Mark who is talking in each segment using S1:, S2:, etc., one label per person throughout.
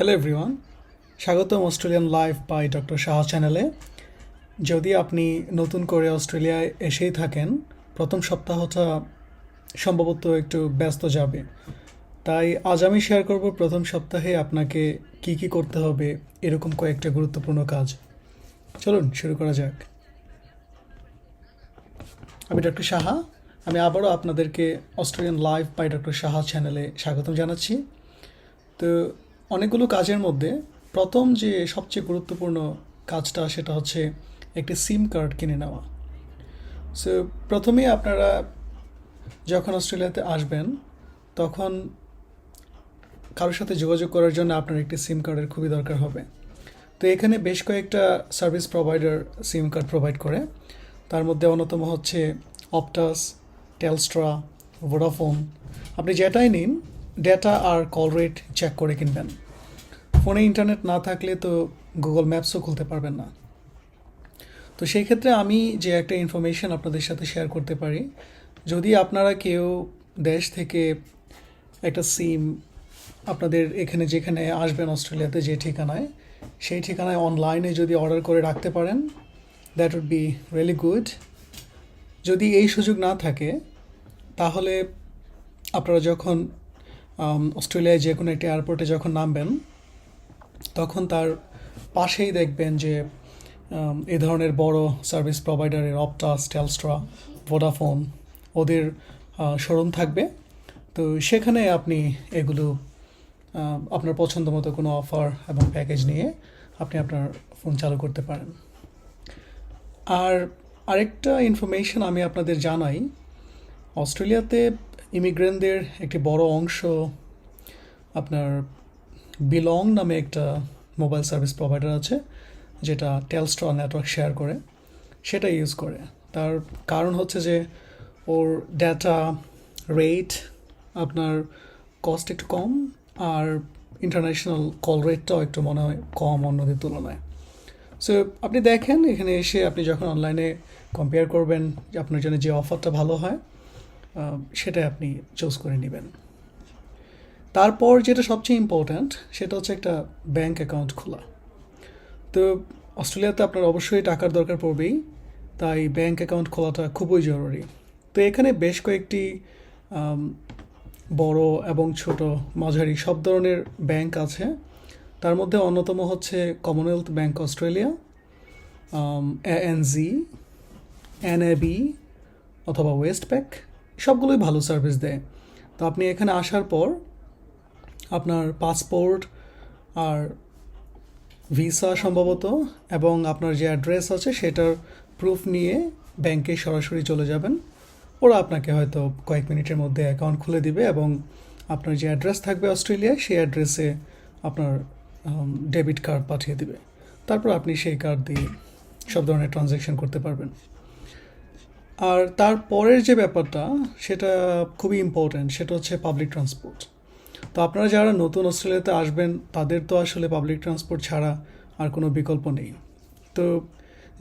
S1: Hello everyone স্বাগতম Australian life by doctor Shah চ্যানেলে যদি আপনি নতুন করে অস্ট্রেলিয়ায় এসেই থাকেন, প্রথম সপ্তাহটা সম্ভবত একটু ব্যস্ত যাবে। তাই আজ আমি শেয়ার করব প্রথম সপ্তাহে আপনাকে কি কি করতে হবে, এরকম কয়েকটা গুরুত্বপূর্ণ কাজ। চলুন, শুরু করা যাক। আমি ডক্টর সাহা আমি আবারও আপনাদেরকে Australian life by doctor Saha চ্যানেলে স্বাগতম জানাচ্ছি। তো অনেকগুলো কাজের মধ্যে প্রথম যে সবচেয়ে গুরুত্বপূর্ণ কাজটা সেটা হচ্ছে একটি সিম কার্ড কিনে নেওয়া। সো প্রথমেই আপনারা যখন অস্ট্রেলিয়াতে আসবেন, তখন কারোর সাথে যোগাযোগ করার জন্য আপনার একটি সিম কার্ডের খুবই দরকার হবে। তো এখানে বেশ কয়েকটা service provider SIM card provide করে। তার মধ্যে অন্যতম হচ্ছে অপটাস টেলস্ট্রা ভোডাফোন আপনি যেটাই নিন ডেটা আর কল রেট চেক করে কিনবেন। ফোনে ইন্টারনেট না থাকলে তো গুগল ম্যাপসও খুলতে পারবেন না। তো সেই ক্ষেত্রে আমি যে একটা ইনফরমেশন আপনাদের সাথে শেয়ার করতে পারি, যদি আপনারা কেউ দেশ থেকে একটা সিম আপনাদের এখানে যেখানে আসবেন অস্ট্রেলিয়াতে যে ঠিকানায়, সেই ঠিকানায় অনলাইনে যদি অর্ডার করে রাখতে পারেন that would be really good যদি এই সুযোগ না থাকে, তাহলে আপনারা যখন অস্ট্রেলিয়ায় যে কোনো একটি এয়ারপোর্টে যখন নামবেন, তখন তার পাশেই দেখবেন যে এ ধরনের বড় সার্ভিস প্রোভাইডারের অপটাস টেলস্ট্রা ভোডাফোন ওদের শোরুম থাকবে। তো সেখানে আপনি এগুলো আপনার পছন্দ মতো কোনো অফার এবং প্যাকেজ নিয়ে আপনি আপনার ফোন চালু করতে পারেন। আর আরেকটা ইনফরমেশন আমি আপনাদের জানাই, অস্ট্রেলিয়াতে ইমিগ্রেন্টদের একটি বড় অংশ আপনার বিলং নামে একটা মোবাইল সার্ভিস প্রোভাইডার আছে, যেটা টেলস্ট্রা নেটওয়ার্ক শেয়ার করে, সেটা ইউজ করে। তার কারণ হচ্ছে যে ওর ডেটা রেট আপনার কস্ট একটু কম আর ইন্টারন্যাশনাল কল রেটটাও একটু মনে হয় কম অন্যদের তুলনায়। সো আপনি দেখেন, এখানে এসে আপনি যখন অনলাইনে কম্পেয়ার করবেন, আপনার জন্য যে অফারটা ভালো হয় সেটাই আপনি চুজ করে নেবেন। তারপর যেটা সবচেয়ে ইম্পর্ট্যান্ট সেটা হচ্ছে একটা ব্যাংক অ্যাকাউন্ট খোলা। তো অস্ট্রেলিয়াতে আপনার অবশ্যই টাকার দরকার পড়বেই, তাই ব্যাংক অ্যাকাউন্ট খোলাটা খুবই জরুরি। তো এখানে বেশ কয়েকটি বড় এবং ছোট, মাঝারি সব ধরনের ব্যাংক আছে। তার মধ্যে অন্যতম হচ্ছে Commonwealth Bank Australia ANZ NAB অথবা ওয়েস্ট প্যাক সবগুলোই ভালো সার্ভিস দেয়। তো আপনি এখানে আসার পর আপনার পাসপোর্ট আর ভিসা সম্ভবত এবং আপনার যে অ্যাড্রেস আছে সেটার প্রুফ নিয়ে ব্যাংকে সরাসরি চলে যাবেন। ওরা আপনাকে হয়তো কয়েক মিনিটের মধ্যে অ্যাকাউন্ট খুলে দিবে এবং আপনার যে অ্যাড্রেস থাকবে অস্ট্রেলিয়ায় সেই অ্যাড্রেসে আপনার ডেবিট কার্ড পাঠিয়ে দিবে। তারপর আপনি সেই কার্ড দিয়ে সব ধরনের ট্রানজ্যাকশন করতে পারবেন। আর তারপরের যে ব্যাপারটা, সেটা খুবই ইম্পর্ট্যান্ট সেটা হচ্ছে পাবলিক ট্রান্সপোর্ট তো আপনারা যারা নতুন অস্ট্রেলিয়াতে আসবেন, তাদের তো আসলে পাবলিক ট্রান্সপোর্ট ছাড়া আর কোনো বিকল্প নেই। তো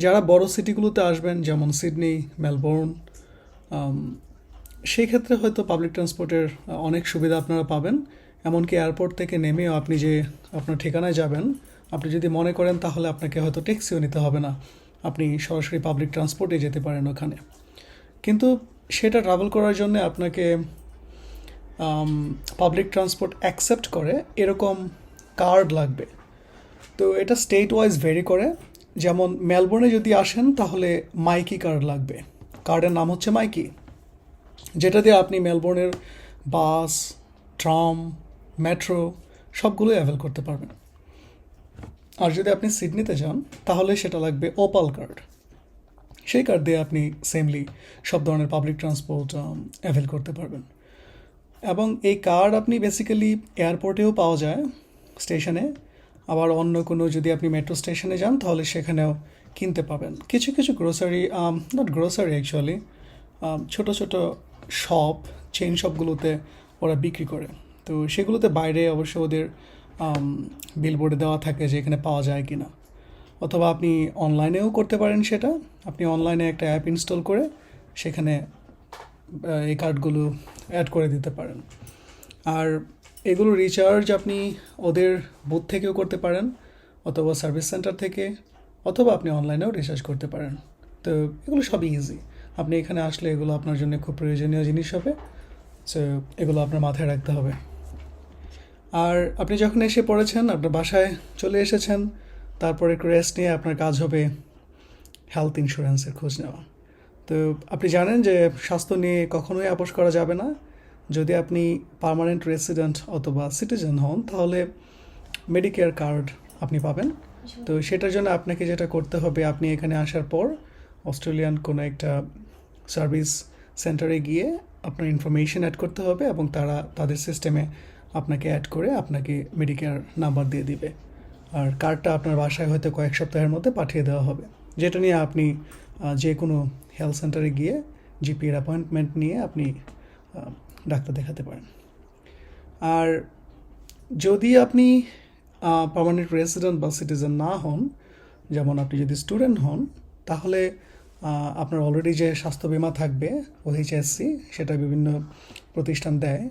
S1: যারা বড় সিটিগুলোতে আসবেন, যেমন সিডনি, মেলবোর্ন সেই ক্ষেত্রে হয়তো পাবলিক ট্রান্সপোর্টের অনেক সুবিধা আপনারা পাবেন। এমনকি এয়ারপোর্ট থেকে নেমেও আপনি যে আপনার ঠিকানায় যাবেন, আপনি যদি মনে করেন তাহলে আপনাকে হয়তো ট্যাক্সিও নিতে হবে না। আপনি সরাসরি পাবলিক ট্রান্সপোর্টে যেতে পারেন ওখানে। কিন্তু সেটা ট্রাভেল করার জন্য আপনাকে পাবলিক ট্রান্সপোর্ট অ্যাকসেপ্ট করে এরকম কার্ড লাগবে। তো এটা স্টেট ওয়াইজ ভেরি করে। যেমন মেলবোর্নে যদি আসেন, তাহলে মাইকি কার্ড লাগবে। কার্ডের নাম হচ্ছে মাইকি যেটা দিয়ে আপনি মেলবোর্নের বাস ট্রাম মেট্রো সবগুলোই অ্যাভেল করতে পারবেন। আর যদি আপনি সিডনিতে যান, তাহলে সেটা লাগবে ওপাল কার্ড সেই কার্ড দিয়ে আপনি সেমলি সব ধরনের পাবলিক ট্রান্সপোর্ট অ্যাভেল করতে পারবেন। এবং এই কার্ড আপনি বেসিক্যালি এয়ারপোর্টেও পাওয়া যায় স্টেশনে আবার অন্য কোনো যদি আপনি মেট্রো স্টেশনে যান, তাহলে সেখানেও কিনতে পাবেন। কিছু কিছু গ্রোসারি নট গ্রোসারি অ্যাকচুয়ালি ছোট ছোট শপ চেইন শপগুলোতে ওরা বিক্রি করে। তো সেগুলোতে বাইরে অবশ্য ওদের বিলবোর্ডে দেওয়া থাকে যে এখানে পাওয়া যায় কি না অথবা আপনি অনলাইনেও করতে পারেন সেটা। আপনি অনলাইনে একটা অ্যাপ ইনস্টল করে সেখানে এই কার্ডগুলো অ্যাড করে দিতে পারেন। আর এগুলো রিচার্জ আপনি ওদের বুথ থেকেও করতে পারেন, অথবা সার্ভিস সেন্টার থেকে, অথবা আপনি অনলাইনেও রিচার্জ করতে পারেন। তো এগুলো সবই ইজি আপনি এখানে আসলে এগুলো আপনার জন্য খুব প্রয়োজনীয় জিনিস হবে। সো এগুলো আপনার মাথায় রাখতে হবে। আর আপনি যখন এসে পড়েছেন, আপনার বাসায় চলে এসেছেন তারপরে একটু রেস্ট নিয়ে আপনার কাজ হবে হেলথ ইন্স্যুরেন্সের খোঁজ নেওয়া। তো আপনি জানেন যে স্বাস্থ্য নিয়ে কখনোই আপোষ করা যাবে না। যদি আপনি পার্মানেন্ট রেসিডেন্ট অথবা সিটিজেন হন তাহলে মেডিকেয়ার কার্ড আপনি পাবেন। তো সেটার জন্য আপনাকে যেটা করতে হবে আপনি এখানে আসার পর অস্ট্রেলিয়ান কোনো একটা সার্ভিস সেন্টারে গিয়ে আপনার ইনফরমেশন অ্যাড করতে হবে এবং তারা তাদের সিস্টেমে আপনাকে অ্যাড করে আপনাকে মেডিকেয়ার নাম্বার দিয়ে দিবে। আর কার্ডটা আপনার বাসায় হয়তো কয়েক সপ্তাহের মধ্যে পাঠিয়ে দেওয়া হবে। যেটা নিয়ে আপনি যে কোনো হেলথ সেন্টারে গিয়ে জিপির অ্যাপয়েন্টমেন্ট নিয়ে আপনি ডাক্তার দেখাতে পারেন। আর যদি আপনি পার্মানেন্ট রেসিডেন্ট বা সিটিজেন না হন, যেমন আপনি যদি স্টুডেন্ট হন, তাহলে আপনার অলরেডি যে স্বাস্থ্য বিমা থাকবে ওএইচএসসি সেটা বিভিন্ন প্রতিষ্ঠান দেয়।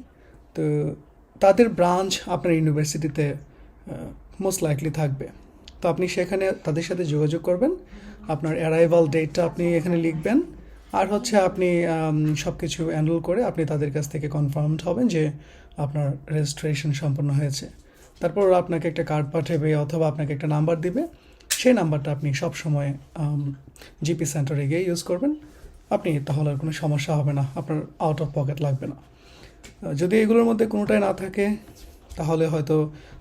S1: তো তাদের ব্রাঞ্চ আপনার ইউনিভার্সিটিতে মোস্ট লাইকলি থাকবে। তো আপনি সেখানে তাদের সাথে যোগাযোগ করবেন। আপনার অ্যারাইভাল ডেটটা আপনি এখানে লিখবেন। আর হচ্ছে আপনি সব কিছু অ্যানরোল করে আপনি তাদের কাছ থেকে কনফার্মড হবেন যে আপনার রেজিস্ট্রেশন সম্পন্ন হয়েছে। তারপর আপনাকে একটা কার্ড পাঠাবে অথবা আপনাকে একটা নাম্বার দিবে। সেই নাম্বারটা আপনি সব সময় জিপি সেন্টারে গিয়ে ইউজ করবেন। আপনি তাহলে আর কোনো সমস্যা হবে না। আপনার আউট অফ পকেট লাগবে না। যদি এগুলোর মধ্যে কোনোটাই না থাকে তাহলে হয়তো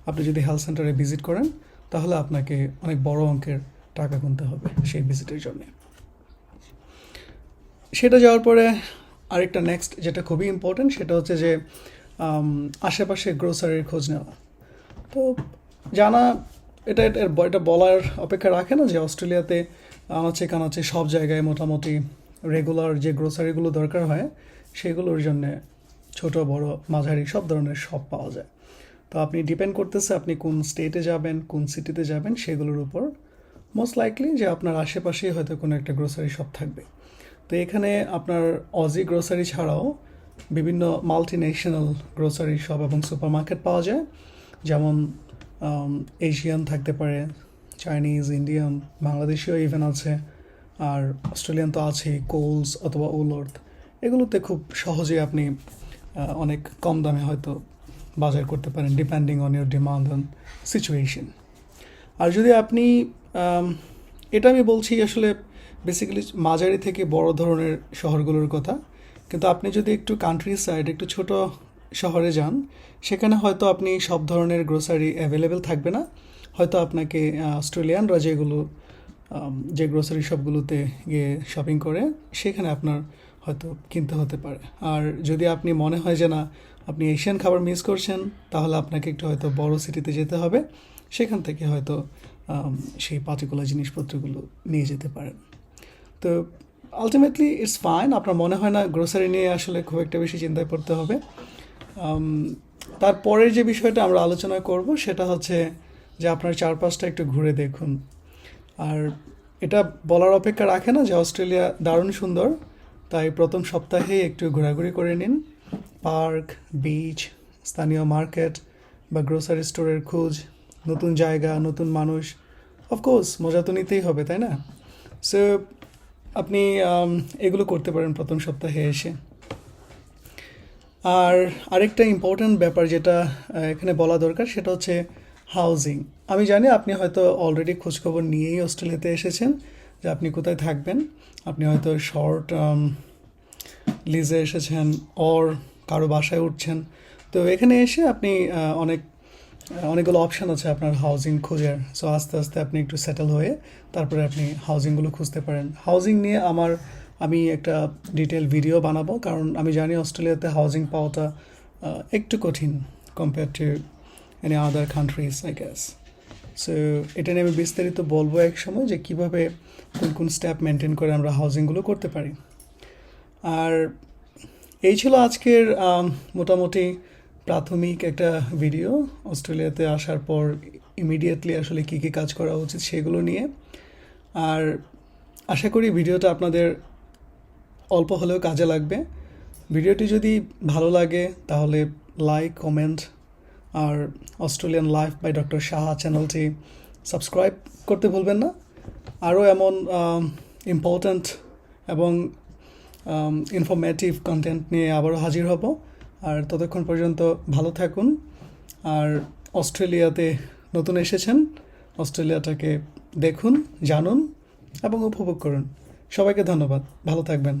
S1: আপনি যদি হেলথ সেন্টারে ভিজিট করেন, তাহলে আপনাকে অনেক বড় অঙ্কের টাকা গুনতে হবে সেই ভিজিটের জন্য। সেটা যাওয়ার পরে আরেকটা নেক্সট যেটা খুবই ইম্পর্টেন্ট সেটা হচ্ছে যে আশেপাশে গ্রোসারির খোঁজ নেওয়া। তো জানা, এটা এটা বলার অপেক্ষা রাখে না যে অস্ট্রেলিয়াতে, আনাচে কানাচে সব জায়গায় মোটামুটি রেগুলার যে গ্রোসারিগুলো দরকার হয়, সেগুলোর জন্যে ছোট, বড়, মাঝারি সব ধরনের সব পাওয়া যায়। তো আপনি ডিপেন্ড করতেছে আপনি কোন স্টেটে যাবেন, কোন সিটিতে যাবেন, সেগুলোর উপর। মোস্ট লাইকলি যে আপনার আশেপাশেই হয়তো কোনো একটা গ্রোসারি শপ থাকবে। তো এখানে আপনার অজি গ্রোসারি ছাড়াও বিভিন্ন মাল্টি ন্যাশনাল গ্রোসারি শপ এবং সুপার মার্কেট পাওয়া যায়। যেমন এশিয়ান থাকতে পারে চাইনিজ ইন্ডিয়ান বাংলাদেশিও ইভেন আছে, আর অস্ট্রেলিয়ান তো আছেই কোলস অথবা উলর্থ এগুলোতে খুব সহজে আপনি অনেক কম দামে হয়তো বাজার করতে পারেন depending on your demand and situation আর যদি আপনি এটা আমি বলছি আসলে বেসিক্যালি মাঝারি থেকে বড় ধরনের শহরগুলোর কথা, কিন্তু আপনি যদি একটু কান্ট্রি সাইড একটু ছোট শহরে যান, সেখানে হয়তো আপনি সব ধরনের গ্রোসারি অ্যাভেলেবেল থাকবে না। হয়তো আপনাকে অস্ট্রেলিয়ানরা যেগুলো যে গ্রোসারি শপগুলোতে গিয়ে শপিং করে, সেখানে আপনার হয়তো কিনতে হতে পারে। আর যদি আপনি মনে হয় যে না, আপনি এশিয়ান খাবার মিস করছেন, তাহলে আপনাকে একটু হয়তো বড় সিটিতে যেতে হবে। সেখান থেকে হয়তো সেই পার্টিকুলার জিনিসপত্রগুলো নিয়ে যেতে পারেন। তো আলটিমেটলি ইটস ফাইন আপনার মনে হয় না গ্রোসারি নিয়ে আসলে খুব একটা বেশি চিন্তায় পড়তে হবে। তারপরের যে বিষয়টা আমরা আলোচনা করব, সেটা হচ্ছে যে আপনার চারপাশটা একটু ঘুরে দেখুন। আর এটা বলার অপেক্ষা রাখে না যে অস্ট্রেলিয়া দারুণ সুন্দর তাই প্রথম সপ্তাহে একটু ঘোরাঘুরি করে নিন। পার্ক, বিচ, স্থানীয় মার্কেট বা গ্রোসারি স্টোরের খোঁজ, নতুন জায়গা, নতুন মানুষ। অফকোর্স মজা তো নিতেই হবে, তাই না? সো আপনি এগুলো করতে পারেন প্রথম সপ্তাহে এসে। আর আরেকটা ইম্পর্ট্যান্ট ব্যাপার যেটা এখানে বলা দরকার সেটা হচ্ছে হাউজিং আমি জানি আপনি হয়তো অলরেডি খোঁজখবর নিয়েই অস্ট্রেলিয়াতে এসেছেন। যে আপনি কোথায় থাকবেন, আপনি হয়তো শর্ট লিজে এসেছেন অর কারও বাসায় উঠছেন। তো এখানে এসে আপনি অনেক অনেকগুলো অপশান আছে আপনার হাউজিং খোঁজার। সো আস্তে আস্তে আপনি একটু সেটেল হয়ে তারপরে আপনি হাউজিংগুলো খুঁজতে পারেন। হাউজিং নিয়ে আমার, আমি একটা ডিটেল ভিডিও বানাবো, কারণ আমি জানি অস্ট্রেলিয়াতে হাউজিং পাওয়াটা একটু কঠিন compare to any other countries I guess so এটা নিয়ে আমি বিস্তারিত বলব এক সময় যে কীভাবে কোন কোন স্টেপ মেনটেন করে আমরা হাউজিংগুলো করতে পারি। আর এই ছিল আজকের মোটামুটি প্রাথমিক একটা ভিডিও অস্ট্রেলিয়াতে আসার পর ইমিডিয়েটলি আসলে কী কী কাজ করা উচিত সেগুলো নিয়ে। আর আশা করি ভিডিওটা আপনাদের অল্প হলেও কাজে লাগবে। ভিডিওটি যদি ভালো লাগে তাহলে like comment R Australian life by doctor Saha চ্যানেলটি সাবস্ক্রাইব করতে ভুলবেন না। আরও এমন ইম্পর্ট্যান্ট এবং ইনফরমেটিভ কন্টেন্ট নিয়ে আবারও হাজির হব। আর ততক্ষণ পর্যন্ত ভালো থাকুন। আর অস্ট্রেলিয়াতে নতুন এসেছেন, অস্ট্রেলিয়াটাকে দেখুন, জানুন এবং উপভোগ করুন। সবাইকে ধন্যবাদ। ভালো থাকবেন।